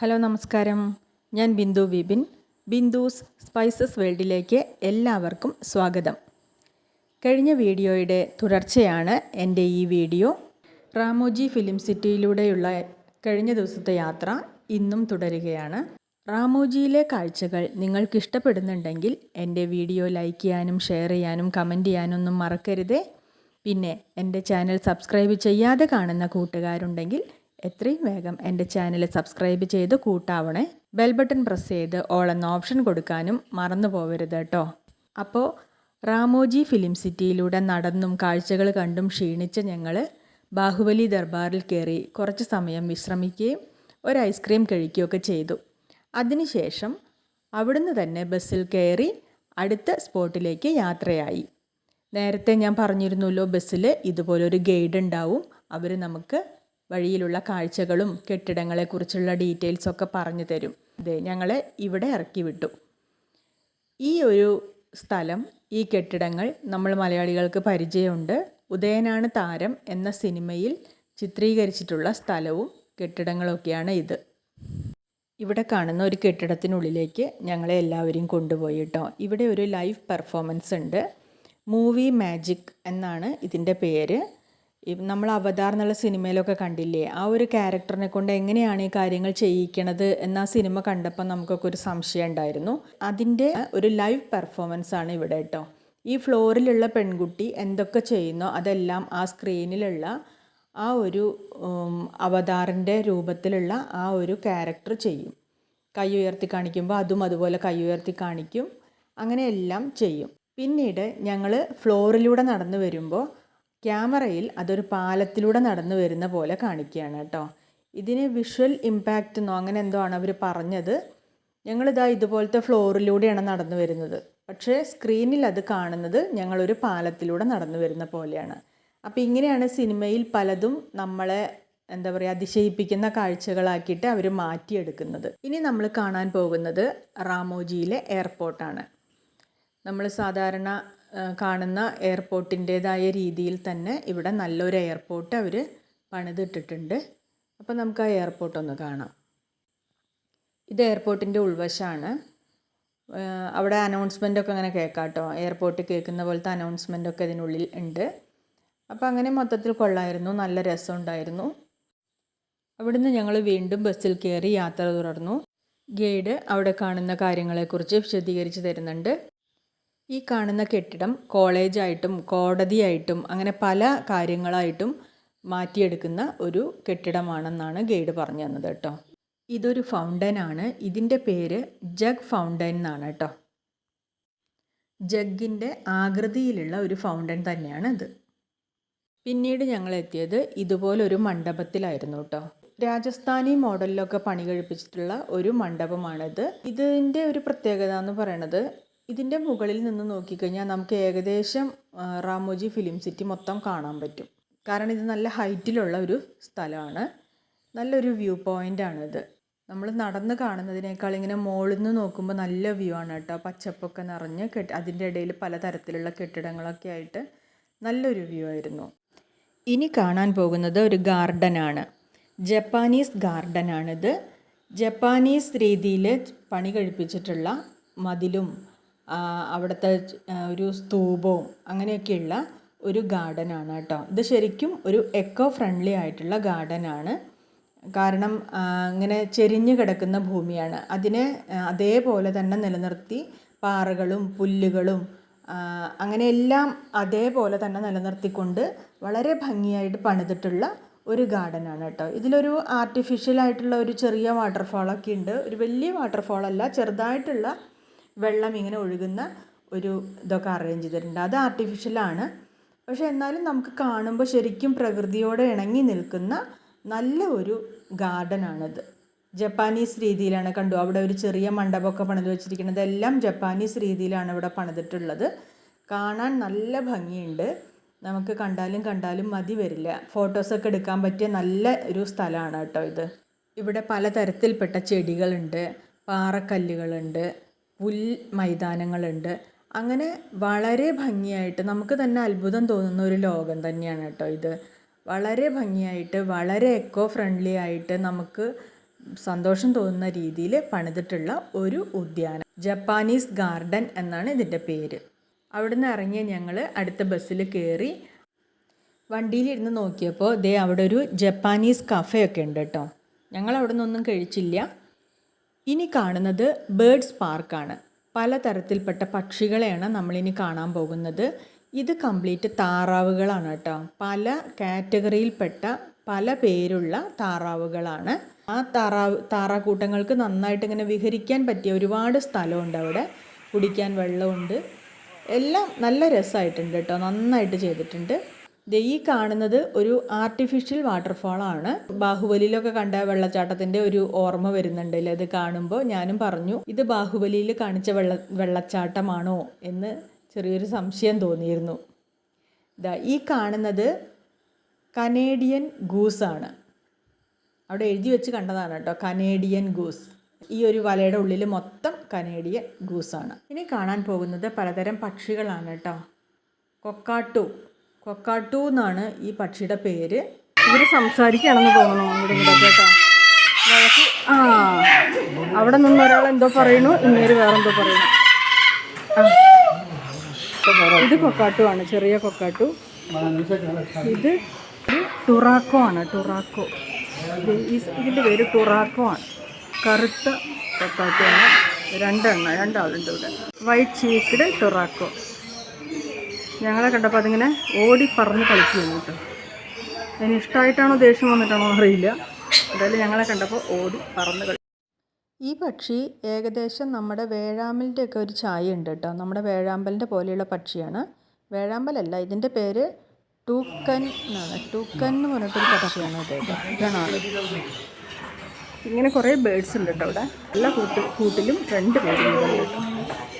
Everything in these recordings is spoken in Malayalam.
ഹലോ നമസ്കാരം. ഞാൻ ബിന്ദു വിപിൻ. ബിന്ദുസ് സ്പൈസസ് വേൾഡിലേക്ക് എല്ലാവർക്കും സ്വാഗതം. കഴിഞ്ഞ വീഡിയോയുടെ തുടർച്ചയാണ് എന്റെ ഈ വീഡിയോ. റാമോജി ഫിലിം സിറ്റിയിലൂടെയുള്ള കഴിഞ്ഞ ദിവസത്തെ യാത്ര ഇന്നും തുടരുകയാണ്. റാമോജിയിലെ കാഴ്ചകൾ നിങ്ങൾക്ക് ഇഷ്ടപ്പെടുന്നുണ്ടെങ്കിൽ എന്റെ വീഡിയോ ലൈക്ക് ചെയ്യാനും ഷെയർ ചെയ്യാനും കമന്റ് ചെയ്യാനൊന്നും മറക്കരുതേ. പിന്നെ എന്റെ ചാനൽ സബ്സ്ക്രൈബ് ചെയ്യാതെ കാണുന്ന കൂട്ടുകാരുണ്ടെങ്കിൽ എത്രയും വേഗം എന്റെ ചാനൽ സബ്സ്ക്രൈബ് ചെയ്ത് കൂട്ടാവണേ. ബെൽ ബട്ടൺ പ്രസ് ചെയ്ത് ഓൾ എന്ന ഓപ്ഷൻ കൊടുക്കാനും മറന്നു പോവരുത് കേട്ടോ. അപ്പോൾ റാമോജി ഫിലിം സിറ്റിയിലൂടെ നടന്നും കാഴ്ചകൾ കണ്ടും ക്ഷീണിച്ച ഞങ്ങൾ ബാഹുബലി ദർബാറിൽ കയറി കുറച്ച് സമയം വിശ്രമിക്കുകയും ഒരു ഐസ്ക്രീം കഴിക്കുകയൊക്കെ ചെയ്തു. അതിനുശേഷം അവിടുന്ന് തന്നെ ബസ്സിൽ കയറി അടുത്ത സ്പോട്ടിലേക്ക് യാത്രയായി. നേരത്തെ ഞാൻ പറഞ്ഞിരുന്നല്ലോ ബസ്സിൽ ഇതുപോലൊരു ഗൈഡ് ഉണ്ടാവും. അവർ നമുക്ക് വഴിയിലുള്ള കാഴ്ചകളും കെട്ടിടങ്ങളെക്കുറിച്ചുള്ള ഡീറ്റെയിൽസൊക്കെ പറഞ്ഞു തരും. അതെ ഞങ്ങളെ ഇവിടെ ഇറക്കി വിട്ടു. ഈ ഒരു സ്ഥലം ഈ കെട്ടിടങ്ങൾ നമ്മൾ മലയാളികൾക്ക് പരിചയമുണ്ട്. ഉദയനാണ് താരം എന്ന സിനിമയിൽ ചിത്രീകരിച്ചിട്ടുള്ള സ്ഥലവും കെട്ടിടങ്ങളൊക്കെയാണ് ഇത്. ഇവിടെ കാണുന്ന ഒരു കെട്ടിടത്തിനുള്ളിലേക്ക് ഞങ്ങളെ എല്ലാവരെയും കൊണ്ടുപോയി കേട്ടോ. ഇവിടെ ഒരു ലൈവ് പെർഫോമൻസ് ഉണ്ട്. മൂവി മാജിക് എന്നാണ് ഇതിന്റെ പേര്. നമ്മൾ അവതാർ എന്നുള്ള സിനിമയിലൊക്കെ കണ്ടില്ലേ ആ ഒരു ക്യാരക്ടറിനെ കൊണ്ട് എങ്ങനെയാണ് ഈ കാര്യങ്ങൾ ചെയ്യിക്കണത് എന്ന സിനിമ കണ്ടപ്പോൾ നമുക്കൊക്കെ ഒരു സംശയം ഉണ്ടായിരുന്നു. അതിന്റെ ഒരു ലൈവ് പെർഫോമൻസ് ആണ് ഇവിടെ കേട്ടോ ഈ ഫ്ലോറിലുള്ള പെൺകുട്ടി എന്തൊക്കെ ചെയ്യുന്നോ അതെല്ലാം ആ സ്ക്രീനിലുള്ള ആ ഒരു അവതാറിന്റെ രൂപത്തിലുള്ള ആ ഒരു ക്യാരക്ടർ ചെയ്യും. കൈ ഉയർത്തി കാണിക്കുമ്പോൾ അതും അതുപോലെ കൈ ഉയർത്തി കാണിക്കും. അങ്ങനെയെല്ലാം ചെയ്യും. പിന്നീട് ഞങ്ങൾ ഫ്ലോറിലൂടെ നടന്നു വരുമ്പോൾ ക്യാമറയിൽ അതൊരു പാലത്തിലൂടെ നടന്നു വരുന്ന പോലെ കാണിക്കുകയാണ് കേട്ടോ. ഇതിന് വിഷ്വൽ ഇമ്പാക്റ്റ് എന്നോ അങ്ങനെ എന്തോ ആണ് അവർ പറഞ്ഞത്. ഞങ്ങളിതാ ഇതുപോലത്തെ ഫ്ലോറിലൂടെയാണ് നടന്നു വരുന്നത്. പക്ഷേ സ്ക്രീനിൽ അത് കാണുന്നത് ഞങ്ങളൊരു പാലത്തിലൂടെ നടന്നു വരുന്ന പോലെയാണ്. അപ്പോൾ ഇങ്ങനെയാണ് സിനിമയിൽ പലതും നമ്മളെ എന്താ പറയുക അതിശയിപ്പിക്കുന്ന കാഴ്ചകളാക്കിയിട്ട് അവർ മാറ്റിയെടുക്കുന്നത്. ഇനി നമ്മൾ കാണാൻ പോകുന്നത് റാമോജിയിലെ എയർപോർട്ടാണ്. നമ്മൾ സാധാരണ കാണുന്ന എയർപോർട്ടിന്റേതായ രീതിയിൽ തന്നെ ഇവിടെ നല്ലൊരു എയർപോർട്ട് അവർ പണിതിട്ടിട്ടുണ്ട്. അപ്പോൾ നമുക്ക് ആ എയർപോർട്ട് ഒന്ന് കാണാം. ഇത് എയർപോർട്ടിന്റെ ഉൾവശമാണ് അവിടെ അനൗൺസ്മെന്റ് ഒക്കെ അങ്ങനെ കേൾക്കാം കേട്ടോ എയർപോർട്ടിൽ കേൾക്കുന്ന പോലത്തെ അനൗൺസ്മെന്റ് ഒക്കെ ഇതിനുള്ളിൽ ഉണ്ട്. അപ്പോൾ അങ്ങനെ മൊത്തത്തിൽ കൊള്ളായിരുന്നു. നല്ല രസം ഉണ്ടായിരുന്നു. അവിടുന്ന് ഞങ്ങൾ വീണ്ടും ബസ്സിൽ കയറി യാത്ര തുടർന്നു. ഗൈഡ് അവിടെ കാണുന്ന കാര്യങ്ങളെക്കുറിച്ച് വിശദീകരിച്ച് തരുന്നുണ്ട്. ഈ കാണുന്ന കെട്ടിടം കോളേജായിട്ടും കോടതിയായിട്ടും അങ്ങനെ പല കാര്യങ്ങളായിട്ടും മാറ്റിയെടുക്കുന്ന ഒരു കെട്ടിടമാണെന്നാണ് ഗൈഡ് പറഞ്ഞു തന്നത് കേട്ടോ. ഇതൊരു ഫൗണ്ടനാണ് ഇതിന്റെ പേര് ജഗ് ഫൗണ്ടൻ എന്നാണ് കേട്ടോ. ജഗ്ഗിന്റെ ആകൃതിയിലുള്ള ഒരു ഫൗണ്ടൻ തന്നെയാണ് ഇത്. പിന്നീട് ഞങ്ങൾ എത്തിയത് ഇതുപോലൊരു മണ്ഡപത്തിലായിരുന്നു കേട്ടോ. രാജസ്ഥാനി മോഡലിലൊക്കെ പണി കഴിപ്പിച്ചിട്ടുള്ള ഒരു മണ്ഡപമാണിത്. ഇതിന്റെ ഒരു പ്രത്യേകത എന്ന് പറയണത് ഇതിന്റെ മുകളിൽ നിന്ന് നോക്കിക്കഴിഞ്ഞാൽ നമുക്ക് ഏകദേശം റാമോജി ഫിലിം സിറ്റി മൊത്തം കാണാൻ പറ്റും. കാരണം ഇത് നല്ല ഹൈറ്റിലുള്ള ഒരു സ്ഥലമാണ്. നല്ലൊരു വ്യൂ പോയിന്റാണിത് നമ്മൾ നടന്ന് കാണുന്നതിനേക്കാൾ ഇങ്ങനെ മുകളിൽ നിന്ന് നോക്കുമ്പോൾ നല്ല വ്യൂ ആണ് കേട്ടോ. പച്ചപ്പൊക്കെ നിറഞ്ഞ് കെട്ടി അതിന്റെ ഇടയിൽ പലതരത്തിലുള്ള കെട്ടിടങ്ങളൊക്കെ ആയിട്ട് നല്ലൊരു വ്യൂ ആയിരുന്നു. ഇനി കാണാൻ പോകുന്നത് ഒരു ഗാർഡനാണ് ജപ്പാനീസ് ഗാർഡനാണിത് ജപ്പാനീസ് രീതിയിൽ പണി കഴിപ്പിച്ചിട്ടുള്ള മതിലും അവിടുത്തെ ഒരു സ്തൂപവും അങ്ങനെയൊക്കെയുള്ള ഒരു ഗാർഡൻ ആണ് കേട്ടോ. ഇത് ശരിക്കും ഒരു എക്കോ ഫ്രണ്ട്ലി ആയിട്ടുള്ള ഗാർഡൻ ആണ് കാരണം ഇങ്ങനെ ചെരിഞ്ഞു കിടക്കുന്ന ഭൂമിയാണ്. അതിനെ അതേപോലെ തന്നെ നിലനിർത്തി പാറകളും പുല്ലുകളും അങ്ങനെ എല്ലാം അതേപോലെ തന്നെ നിലനിർത്തിക്കൊണ്ട് വളരെ ഭംഗിയായിട്ട് പണിതിട്ടുള്ള ഒരു ഗാർഡനാണ് കേട്ടോ. ഇതിലൊരു ആർട്ടിഫിഷ്യൽ ആയിട്ടുള്ള ഒരു ചെറിയ വാട്ടർഫാളൊക്കെ ഉണ്ട്. ഒരു വലിയ വാട്ടർഫാൾ അല്ല ചെറുതായിട്ടുള്ള വെള്ളം ഇങ്ങനെ ഒഴുകുന്ന ഒരു ഇതൊക്കെ അറേഞ്ച് ചെയ്തിട്ടുണ്ട്. അത് ആർട്ടിഫിഷ്യലാണ് പക്ഷേ എന്നാലും നമുക്ക് കാണുമ്പോൾ ശരിക്കും പ്രകൃതിയോട് ഇണങ്ങി നിൽക്കുന്ന നല്ല ഒരു ഗാർഡനാണിത് ജപ്പാനീസ് രീതിയിലാണ് കണ്ടു. അവിടെ ഒരു ചെറിയ മണ്ഡപമൊക്കെ പണിത് വെച്ചിരിക്കുന്നത്. എല്ലാം ജപ്പാനീസ് രീതിയിലാണ് ഇവിടെ പണിതിട്ടുള്ളത്. കാണാൻ നല്ല ഭംഗിയുണ്ട്. നമുക്ക് കണ്ടാലും കണ്ടാലും മതി വരില്ല. ഫോട്ടോസൊക്കെ എടുക്കാൻ പറ്റിയ നല്ല ഒരു സ്ഥലമാണ് കേട്ടോ ഇത്. ഇവിടെ പലതരത്തിൽപ്പെട്ട ചെടികളുണ്ട്. പാറക്കല്ലുകളുണ്ട്. പുൽ മൈതാനങ്ങളുണ്ട്. അങ്ങനെ വളരെ ഭംഗിയായിട്ട് നമുക്ക് തന്നെ അത്ഭുതം തോന്നുന്ന ഒരു ലോകം തന്നെയാണ് കേട്ടോ ഇത്. വളരെ ഭംഗിയായിട്ട് വളരെ എക്കോ ഫ്രണ്ട്ലി ആയിട്ട് നമുക്ക് സന്തോഷം തോന്നുന്ന രീതിയിൽ പണിതിട്ടുള്ള ഒരു ഉദ്യാനം. ജപ്പാനീസ് ഗാർഡൻ എന്നാണ് ഇതിന്റെ പേര്. അവിടുന്ന് ഇറങ്ങിയ ഞങ്ങൾ അടുത്ത ബസ്സിൽ കയറി വണ്ടിയിലിരുന്ന് നോക്കിയപ്പോൾ ദേ അവിടെ ഒരു ജപ്പാനീസ് കഫേ ഒക്കെ ഉണ്ട് കേട്ടോ. ഞങ്ങൾ അവിടെ നിന്നൊന്നും കഴിച്ചില്ല. ഇനി കാണുന്നത് ബേഡ്സ് പാർക്കാണ്. പലതരത്തിൽപ്പെട്ട പക്ഷികളെയാണ് നമ്മളിനി കാണാൻ പോകുന്നത്. ഇത് കംപ്ലീറ്റ് താറാവുകളാണ് കേട്ടോ. പല കാറ്റഗറിയിൽപ്പെട്ട പല പേരുള്ള താറാവുകളാണ്. ആ താറാവ് താറാക്കൂട്ടങ്ങൾക്ക് നന്നായിട്ട് ഇങ്ങനെ വിഹരിക്കാൻ പറ്റിയ ഒരുപാട് സ്ഥലമുണ്ട് അവിടെ. കുടിക്കാൻ വെള്ളമുണ്ട്. എല്ലാം നല്ല രസമായിട്ടുണ്ട് കേട്ടോ. നന്നായിട്ട് ചെയ്തിട്ടുണ്ട്. ഈ കാണുന്നത് ഒരു ആർട്ടിഫിഷ്യൽ വാട്ടർഫാളാണ് ബാഹുബലിയിലൊക്കെ കണ്ട വെള്ളച്ചാട്ടത്തിന്റെ ഒരു ഓർമ്മ വരുന്നുണ്ടല്ലേ അത് കാണുമ്പോൾ ഞാനും പറഞ്ഞു ഇത് ബാഹുബലിയിൽ കാണിച്ച വെള്ള വെള്ളച്ചാട്ടമാണോ? എന്ന് ചെറിയൊരു സംശയം തോന്നിയിരുന്നു. ദാ ഈ കാണുന്നത് കനേഡിയൻ ഗൂസാണ് അവിടെ എഴുതി വെച്ച് കണ്ടതാണ് കേട്ടോ കനേഡിയൻ ഗൂസ്. ഈ ഒരു വലയുടെ ഉള്ളിൽ മൊത്തം കനേഡിയൻ ഗൂസാണ് ഇനി കാണാൻ പോകുന്നത് പലതരം പക്ഷികളാണ് കേട്ടോ. കൊക്കാട്ടു. കൊക്കാട്ടു എന്നാണ് ഈ പക്ഷിയുടെ പേര്. ഇവർ സംസാരിക്കുകയാണെന്ന് തോന്നുന്നു കേട്ടോ. ആ അവിടെ നിന്ന് ഒരാൾ എന്തോ പറയുന്നു ഇങ്ങേര് വേറെന്തോ പറയുന്നു. ഇത് കൊക്കാട്ടു ആണ് ചെറിയ കൊക്കാട്ടു. ഇത് ടുറാക്കോ ആണ് ടുറാക്കോ. ഇതിന്റെ പേര് ടുറാക്കോ ആണ്. കറുത്ത കൊക്കാട്ടു ആണ്. രണ്ടെണ്ണ രണ്ടാളുണ്ട് ഇവിടെ. White cheeked turaco. ഞങ്ങളെ കണ്ടപ്പോൾ അതിങ്ങനെ ഓടി പറഞ്ഞ് കളിക്കുകയാണ് കേട്ടോ. അതിന് ഇഷ്ടമായിട്ടാണോ ദേഷ്യം വന്നിട്ടാണോ അറിയില്ല. എന്തായാലും ഞങ്ങളെ കണ്ടപ്പോൾ ഓടി പറന്ന് കളി ഈ പക്ഷി ഏകദേശം നമ്മുടെ വേഴാമ്പലിന്റെ ഒക്കെ ഒരു ചായ ഉണ്ട് കേട്ടോ. നമ്മുടെ വേഴാമ്പലിന്റെ പോലെയുള്ള പക്ഷിയാണ്. വേഴാമ്പലല്ല ഇതിന്റെ പേര് ടൂക്കൻ എന്നാണ്. ടൂക്കൻ എന്ന് പറഞ്ഞിട്ടൊരു പക്ഷിയാണ് ഇത് ഇതാണ് ഇങ്ങനെ കുറേ ബേഡ്സ് ഉണ്ട് കേട്ടോ അവിടെ. എല്ലാ കൂട്ട് കൂട്ടിലും രണ്ട് പേരും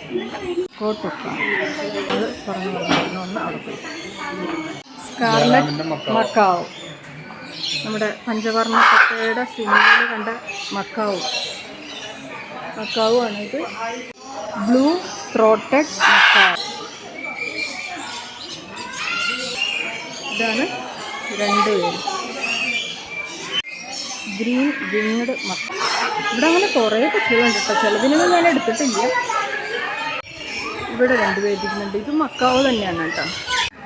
അത് പറഞ്ഞു പറഞ്ഞു ഒന്ന് അവിടെ പോയി. Scarlet macaw. നമ്മുടെ പഞ്ചവർണ പട്ടയുടെ സിനിമയിൽ കണ്ട മക്കാവ്. മക്കാവ് ആണ് ഇത് ബ്ലൂ ത്രോട്ടഡ് മക്കാവ്. ഇതാണ് രണ്ട് പേര്. ഗ്രീൻ വിങ്ങഡ് മക്ക ഇവിടെ അങ്ങനെ കുറേ പക്ഷികളുണ്ട് കേട്ടോ ചിലതിനൊന്നും ഞാൻ എടുത്തിട്ടില്ല. ഇവിടെ രണ്ട് പേരിക്കുന്നുണ്ട് ഇത് മക്കാവ് തന്നെയാണ് കേട്ടോ.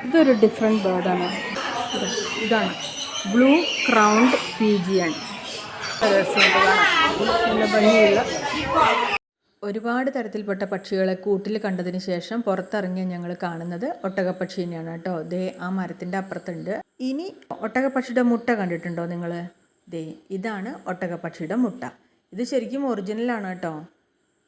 ഇതൊരു ഡിഫറെന്റ് ബേർഡാണ് ഇതാണ് ബ്ലൂ ക്രൗണ്ട് പി ജി ആണ് നല്ല ഭംഗിയുള്ള ഒരുപാട് തരത്തിൽപ്പെട്ട പക്ഷികളെ കൂട്ടിൽ കണ്ടതിന് ശേഷം പുറത്തിറങ്ങിയ ഞങ്ങൾ കാണുന്നത് ഒട്ടകപ്പക്ഷീനെയാണ് കേട്ടോ. ദേ ആ മരത്തിന്റെ അപ്പുറത്തുണ്ട്. ഇനി ഒട്ടകപ്പക്ഷിയുടെ മുട്ട കണ്ടിട്ടുണ്ടോ നിങ്ങൾ ദേ ഇതാണ് ഒട്ടകപ്പക്ഷിയുടെ മുട്ട. ഇത് ശരിക്കും ഒറിജിനലാണ് കേട്ടോ.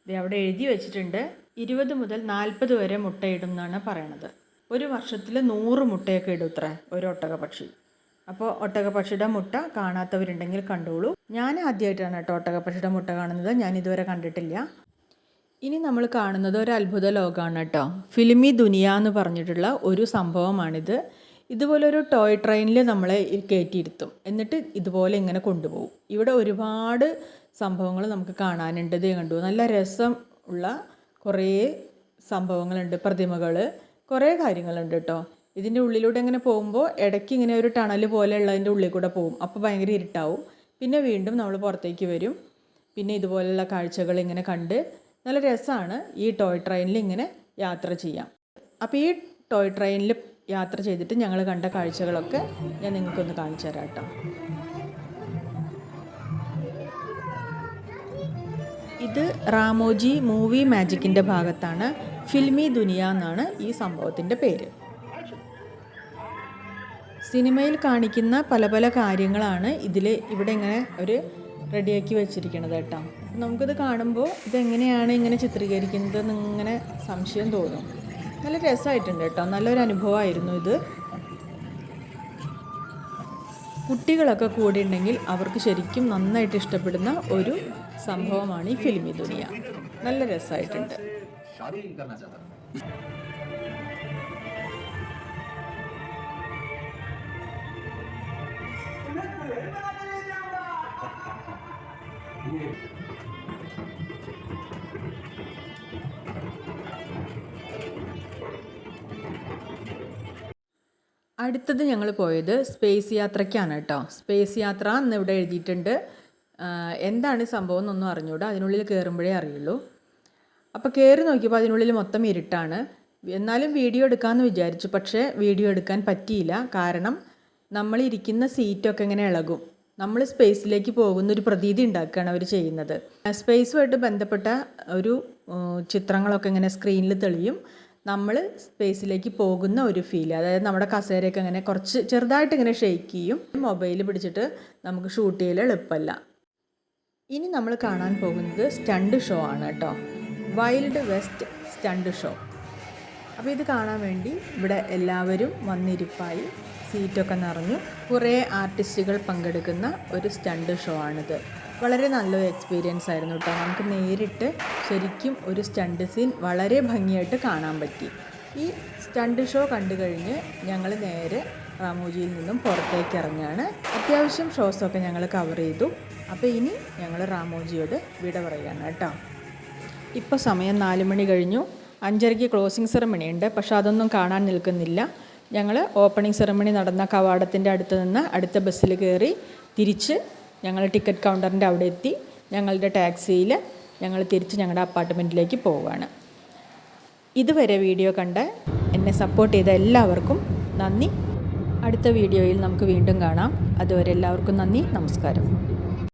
ദേ അവിടെ എഴുതി വെച്ചിട്ടുണ്ട്. ഇരുപത് മുതൽ നാൽപ്പത് വരെ മുട്ടയിടും എന്നാണ് പറയണത്. ഒരു വർഷത്തിൽ നൂറ് മുട്ടയൊക്കെ ഇടും ഇത്ര ഒരു ഒട്ടകപ്പക്ഷി. അപ്പോൾ ഒട്ടകപ്പക്ഷിയുടെ മുട്ട കാണാത്തവരുണ്ടെങ്കിൽ കണ്ടോളൂ. ഞാൻ ആദ്യമായിട്ടാണ് കേട്ടോ ഒട്ടകപ്പക്ഷിയുടെ മുട്ട കാണുന്നത് ഞാൻ ഇതുവരെ കണ്ടിട്ടില്ല. ഇനി നമ്മൾ കാണുന്നത് ഒരു അത്ഭുത ലോകമാണ് കേട്ടോ. ഫിലിമി ദുനിയ എന്ന് പറഞ്ഞിട്ടുള്ള ഒരു സംഭവമാണിത്. ഇതുപോലെ ഒരു ടോയ് ട്രെയിനിൽ നമ്മളെ കയറ്റിയിരുത്തും. എന്നിട്ട് ഇതുപോലെ ഇങ്ങനെ കൊണ്ടുപോകും. ഇവിടെ ഒരുപാട് സംഭവങ്ങൾ നമുക്ക് കാണാനുണ്ട്. ഇത് കണ്ടു? നല്ല രസം ഉള്ള കുറേ സംഭവങ്ങളുണ്ട് പ്രതിമകൾ കുറേ കാര്യങ്ങളുണ്ട് കേട്ടോ ഇതിന്റെ ഉള്ളിലൂടെ ഇങ്ങനെ പോകുമ്പോൾ ഇടയ്ക്ക് ഇങ്ങനെ ഒരു ടണൽ പോലെയുള്ളതിന്റെ ഉള്ളിൽ കൂടെ പോകും. അപ്പോൾ ഭയങ്കര ഇരുട്ടാവും. പിന്നെ വീണ്ടും നമ്മൾ പുറത്തേക്ക് വരും. പിന്നെ ഇതുപോലെയുള്ള കാഴ്ചകൾ ഇങ്ങനെ കണ്ട് നല്ല രസമാണ് ഈ ടോയ് ട്രെയിനിൽ ഇങ്ങനെ യാത്ര ചെയ്യാം അപ്പോൾ ഈ ടോയ് ട്രെയിനിൽ യാത്ര ചെയ്തിട്ട് ഞങ്ങൾ കണ്ട കാഴ്ചകളൊക്കെ ഞാൻ നിങ്ങൾക്കൊന്ന് കാണിച്ചു തരാം കേട്ടോ ഇത് റാമോജി മൂവി മാജിക്കിന്റെ ഭാഗത്താണ്. ഫിൽമി ദുനിയ എന്നാണ് ഈ സംഭവത്തിന്റെ പേര്. സിനിമയിൽ കാണിക്കുന്ന പല പല കാര്യങ്ങളാണ് ഇതിൽ ഇവിടെ ഇങ്ങനെ ഒരു റെഡിയാക്കി വെച്ചിരിക്കണത് കേട്ടോ. നമുക്കിത് കാണുമ്പോൾ ഇതെങ്ങനെയാണ് ഇങ്ങനെ ചിത്രീകരിക്കുന്നത് എന്നിങ്ങനെ സംശയം തോന്നും. നല്ല രസമായിട്ടുണ്ട് കേട്ടോ. നല്ലൊരു അനുഭവമായിരുന്നു ഇത്. കുട്ടികളൊക്കെ കൂടെ ഉണ്ടെങ്കിൽ അവർക്ക് ശരിക്കും നന്നായിട്ട് ഇഷ്ടപ്പെടുന്ന ഒരു സംഭവമാണ് ഈ ഫിലിമി ദുനിയ. നല്ല രസമായിട്ടുണ്ട്. അടുത്തത് ഞങ്ങൾ പോയത് സ്പേസ് യാത്രയ്ക്കാണ് കേട്ടോ. സ്പേസ് യാത്ര എന്ന് ഇവിടെ എഴുതിയിട്ടുണ്ട്. എന്താണ് സംഭവം എന്നൊന്നും അറിഞ്ഞൂടാ അതിനുള്ളിൽ കയറുമ്പോഴേ അറിയുള്ളൂ. അപ്പോൾ കയറി നോക്കിയപ്പോൾ അതിനുള്ളിൽ മൊത്തം ഇരുട്ടാണ്. എന്നാലും വീഡിയോ എടുക്കാമെന്ന് വിചാരിച്ചു. പക്ഷേ വീഡിയോ എടുക്കാൻ പറ്റിയില്ല. കാരണം നമ്മൾ ഇരിക്കുന്ന സീറ്റൊക്കെ ഇങ്ങനെ ഇളകും. നമ്മൾ സ്പേസിലേക്ക് പോകുന്ന ഒരു പ്രതീതി ഉണ്ടാക്കുകയാണ് അവർ ചെയ്യുന്നത്. സ്പേസുമായിട്ട് ബന്ധപ്പെട്ട ഒരു ചിത്രങ്ങളൊക്കെ ഇങ്ങനെ സ്ക്രീനിൽ തെളിയും. നമ്മൾ സ്പേസിലേക്ക് പോകുന്ന ഒരു ഫീൽ അതായത് നമ്മുടെ കസേരയൊക്കെ ഇങ്ങനെ കുറച്ച് ചെറുതായിട്ട് ഇങ്ങനെ ഷെയ്ക്ക് ചെയ്യും. മൊബൈൽ പിടിച്ചിട്ട് നമുക്ക് ഷൂട്ട് ചെയ്യൽ എളുപ്പമല്ല. ഇനി നമ്മൾ കാണാൻ പോകുന്നത് സ്റ്റണ്ട് ഷോ ആണ് കേട്ടോ. Wild west stunt show. അപ്പോൾ ഇത് കാണാൻ വേണ്ടി ഇവിടെ എല്ലാവരും വന്നിരിപ്പായി. സീറ്റൊക്കെ നിറഞ്ഞു. കുറേ ആർട്ടിസ്റ്റുകൾ പങ്കെടുക്കുന്ന ഒരു സ്റ്റണ്ട് ഷോ ആണിത്. വളരെ നല്ലൊരു എക്സ്പീരിയൻസ് ആയിരുന്നു കേട്ടോ. നമുക്ക് നേരിട്ട് ശരിക്കും ഒരു സ്റ്റണ്ട് സീൻ വളരെ ഭംഗിയായിട്ട് കാണാൻ പറ്റി. ഈ സ്റ്റണ്ട് ഷോ കണ്ടു കഴിഞ്ഞ് ഞങ്ങൾ നേരെ റാമോജിയിൽ നിന്നും പുറത്തേക്ക് ഇറങ്ങുകയാണ്. അത്യാവശ്യം ഷോസൊക്കെ ഞങ്ങൾ കവർ ചെയ്തു. അപ്പോൾ ഇനി ഞങ്ങൾ റാമോജിയോട് വിട പറയുകയാണ് കേട്ടോ. ഇപ്പോൾ സമയം നാല് മണി കഴിഞ്ഞു. അഞ്ചരയ്ക്ക് ക്ലോസിംഗ് സെറമണി ഉണ്ട്. പക്ഷേ അതൊന്നും കാണാൻ നിൽക്കുന്നില്ല. ഞങ്ങൾ ഓപ്പണിംഗ് സെറമണി നടന്ന കവാടത്തിന്റെ അടുത്ത് നിന്ന് അടുത്ത ബസ്സിൽ കയറി തിരിച്ച് ഞങ്ങൾ ടിക്കറ്റ് കൗണ്ടറിന്റെ അവിടെ എത്തി. ഞങ്ങളുടെ ടാക്സിയിൽ ഞങ്ങൾ തിരിച്ച് ഞങ്ങളുടെ അപ്പാർട്ട്മെന്റിലേക്ക് പോവുകയാണ്. ഇതുവരെ വീഡിയോ കണ്ട് എന്നെ സപ്പോർട്ട് ചെയ്ത എല്ലാവർക്കും നന്ദി. അടുത്ത വീഡിയോയിൽ നമുക്ക് വീണ്ടും കാണാം. അതുവരെ എല്ലാവർക്കും നന്ദി. നമസ്കാരം.